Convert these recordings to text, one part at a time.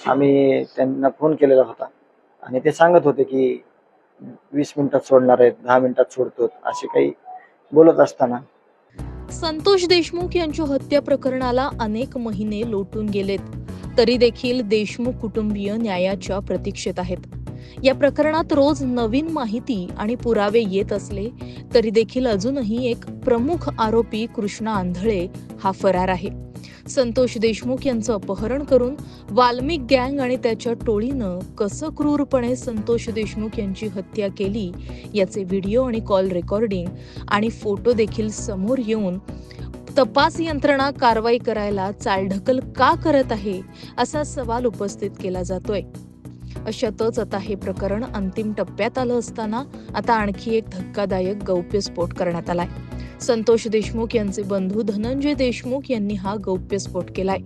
आम्ही त्यांना फोन केलेला होता. आणि ते सांगत होते की वीस मिनिटात सोडणार आहेत दहा मिनिटात सोडतो. असे काही बोलत असताना. संतोष देशमुख यांच्या हत्या प्रकरणाला अनेक महिने लोटून गेलेत. तरी देखील देशमुख कुटुंबीय न्यायाच्या प्रतीक्षेत आहेत. या प्रकरणात रोज नवीन माहिती आणि पुरावे येत असले तरी देखील अजूनही एक प्रमुख आरोपी कृष्णा आंधळे हा फरार आहे. संतोष देशमुख यांचं अपहरण करून वाल्मिक गँग आणि त्याच्या टोळीनं कसं क्रूरपणे संतोष देशमुख यांची हत्या केली याचे व्हिडिओ आणि कॉल रेकॉर्डिंग आणि फोटो देखील समोर येऊन तपास यंत्रणा कारवाई करायला चालढकल का करत आहे असा सवाल उपस्थित केला जातोय. अशातच आता हे प्रकरण अंतिम टप्प्यात आलं असताना आता आणखी एक धक्कादायक गौप्यस्फोट करण्यात आलाय. संतोष देशमुख यांचे बंधू धनंजय देशमुख यांनी हा गौप्यस्फोट केलाय.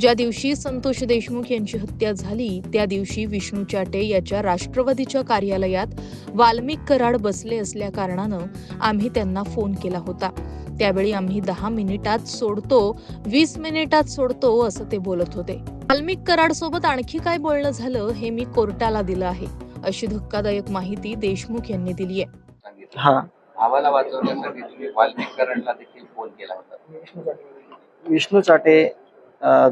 ज्या दिवशी संतोष देशमुख यांची हत्या झाली त्या दिवशी विष्णू चाटे याच्या राष्ट्रवादीच्या कार्यालयात वाल्मिक कराड बसले असल्या कारणानं आम्ही त्यांना फोन केला होता. त्यावेळी आम्ही दहा मिनिटात सोडतो वीस मिनिटात सोडतो असं ते बोलत होते. वाल्मिक कराड सोबत आणखी काय बोलणं झालं हे मी कोर्टाला दिलं आहे अशी धक्कादायक माहिती देशमुख यांनी दिली आहे हा. आम्हाला वाचवण्यासाठी तुम्ही वाल्मिकरणला देखील फोन केला होता. विष्णू चाटे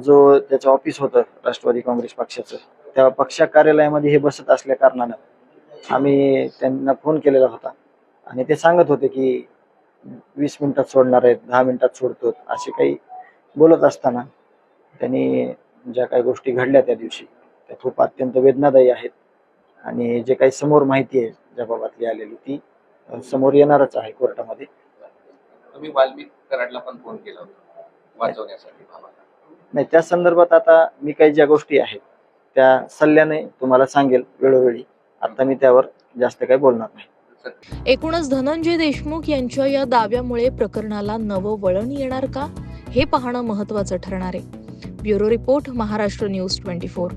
जो त्याचं ऑफिस होतं राष्ट्रवादी काँग्रेस पक्षाचं त्या पक्षा कार्यालयामध्ये हे बसत असल्या कारणानं आम्ही त्यांना फोन केलेला होता. आणि ते सांगत होते की वीस मिनिटात सोडणार आहेत दहा मिनिटात सोडतो असे काही बोलत असताना त्यांनी ज्या काही गोष्टी घडल्या त्या दिवशी त्या खूप अत्यंत वेदनादायी आहेत. आणि जे काही समोर माहिती आहे ज्या आलेली ती समोर येणारच आहे कोर्टामध्ये. तुम्ही वाल्मिक कराडला पण फोन केला होता वाचवण्यासाठी भावाला नाही त्या संदर्भात आता मी काही ज्या गोष्टी आहेत त्या सल्ल्याने तुम्हाला सांगेल वेळोवेळी. आता मी त्यावर जास्त काही बोलणार नाही. एकूणच धनंजय देशमुख यांच्या या दाव्यामुळे प्रकरणाला नवं वळण येणार का? हे पाहणं महत्वाचं ठरणार आहे. Bureau report Maharashtra news twenty four.